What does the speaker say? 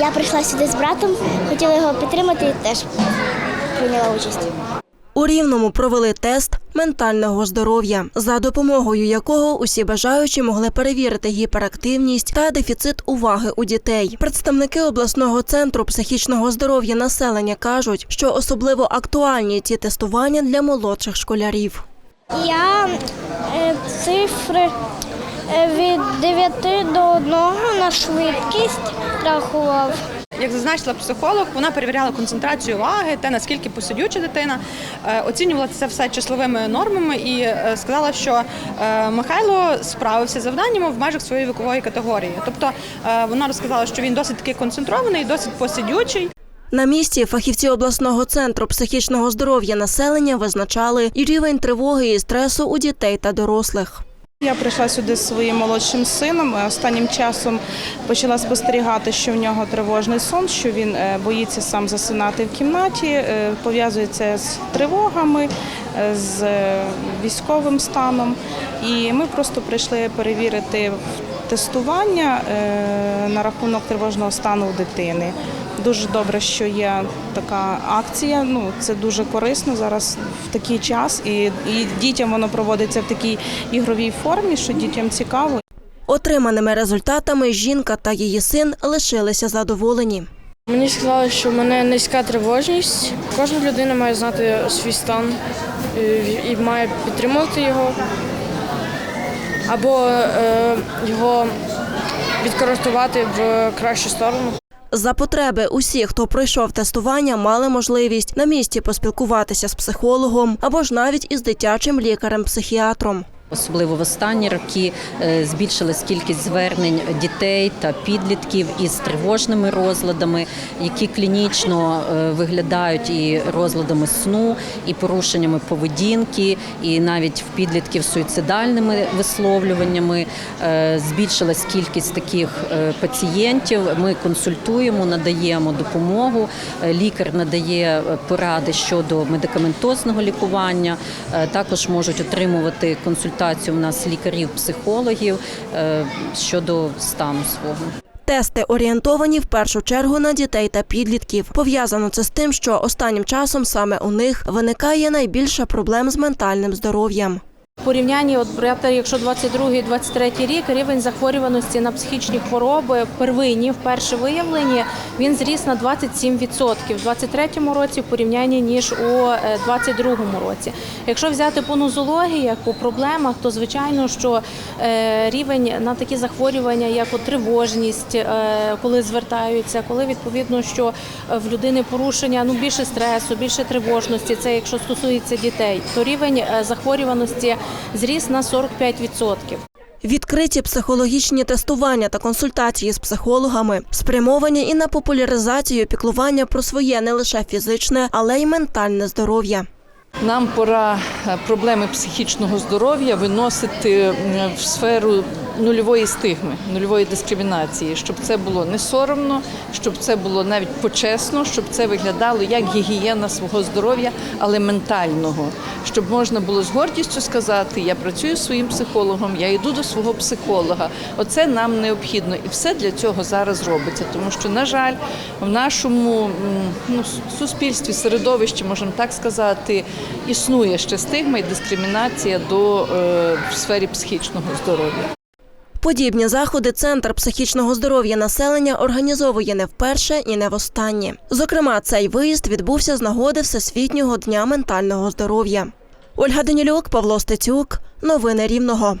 Я прийшла сюди з братом, хотіла його підтримати і теж прийняла участь. У Рівному провели тест ментального здоров'я, за допомогою якого усі бажаючі могли перевірити гіперактивність та дефіцит уваги у дітей. Представники обласного центру психічного здоров'я населення кажуть, що особливо актуальні ці тестування для молодших школярів. Я е, цифри від 9 до 1 на швидкість рахував. Як зазначила психолог, вона перевіряла концентрацію уваги, те наскільки посидюча дитина, е, оцінювала це все числовими нормами і е, сказала, що е, Михайло справився з завданнями в межах своєї вікової категорії. Тобто е, вона розказала, що він досить таки концентрований, досить посидючий. На місці фахівці обласного центру психічного здоров'я населення визначали і рівень тривоги і стресу у дітей та дорослих. Я прийшла сюди зі своїм молодшим сином. Останнім часом почала спостерігати, що в нього тривожний сон, що він е, боїться сам засинати в кімнаті, е, пов'язується з тривогами, е, з військовим станом. І ми просто прийшли перевірити тестування на рахунок тривожного стану у дитини. Дуже добре, що є така акція. Ну це дуже корисно зараз в такий час, і, і дітям воно проводиться в такій ігровій формі, що дітям цікаво. Отриманими результатами жінка та її син лишилися задоволені. Мені сказали, що в мене низька тривожність. Кожна людина має знати свій стан е, і має підтримувати його або е, його відкоректувати в кращу сторону. За потреби усі, хто пройшов тестування, мали можливість на місці поспілкуватися з психологом або ж навіть із дитячим лікарем-психіатром. Особливо в останні роки е, збільшилась кількість звернень дітей та підлітків із тривожними розладами, які клінічно е, виглядають і розладами сну, і порушеннями поведінки, і навіть в підлітків суїцидальними висловлюваннями. Е, Збільшилась кількість таких пацієнтів. Ми консультуємо, надаємо допомогу. Лікар надає поради щодо медикаментозного лікування. Також можуть отримувати консультацію у нас лікарів-психологів е, щодо стану свого. Тести орієнтовані в першу чергу на дітей та підлітків. Пов'язано це з тим, що останнім часом саме у них виникає найбільше проблем з ментальним здоров'ям. Порівнянні, от брати, якщо 22-23 рік, рівень захворюваності на психічні хвороби первинні, вперше виявлені, він зріс на 27% в 23-му році в порівнянні ніж у е, 22-му році. Якщо взяти по нозологіях, по проблемах, то звичайно, що е, рівень на такі захворювання, як от тривожність, е, коли звертаються, коли відповідно, що е, в людини порушення ну більше стресу, більше тривожності, це якщо стосується дітей, то рівень е, захворюваності зріс на 45%. Відкриті психологічні тестування та консультації з психологами спрямовані і на популяризацію піклування про своє не лише фізичне, але й ментальне здоров'я. Нам пора е, проблеми психічного здоров'я виносити в сферу нульової стигми, нульової дискримінації, щоб це було не соромно, щоб це було навіть почесно, щоб це виглядало як гігієна свого здоров'я, але ментального, щоб можна було з гордістю сказати: я працюю зі своїм психологом, я йду до свого психолога. Оце нам необхідно, і все для цього зараз робиться, тому що, на жаль, в нашому ну, суспільстві, середовищі, можемо так сказати, існує ще стигма і дискримінація до е, в сфері психічного здоров'я. Подібні заходи Центр психічного здоров'я населення організовує не вперше і не востаннє. Зокрема, цей виїзд відбувся з нагоди Всесвітнього дня ментального здоров'я. Ольга Данілюк, Павло Стецюк. Новини Рівного.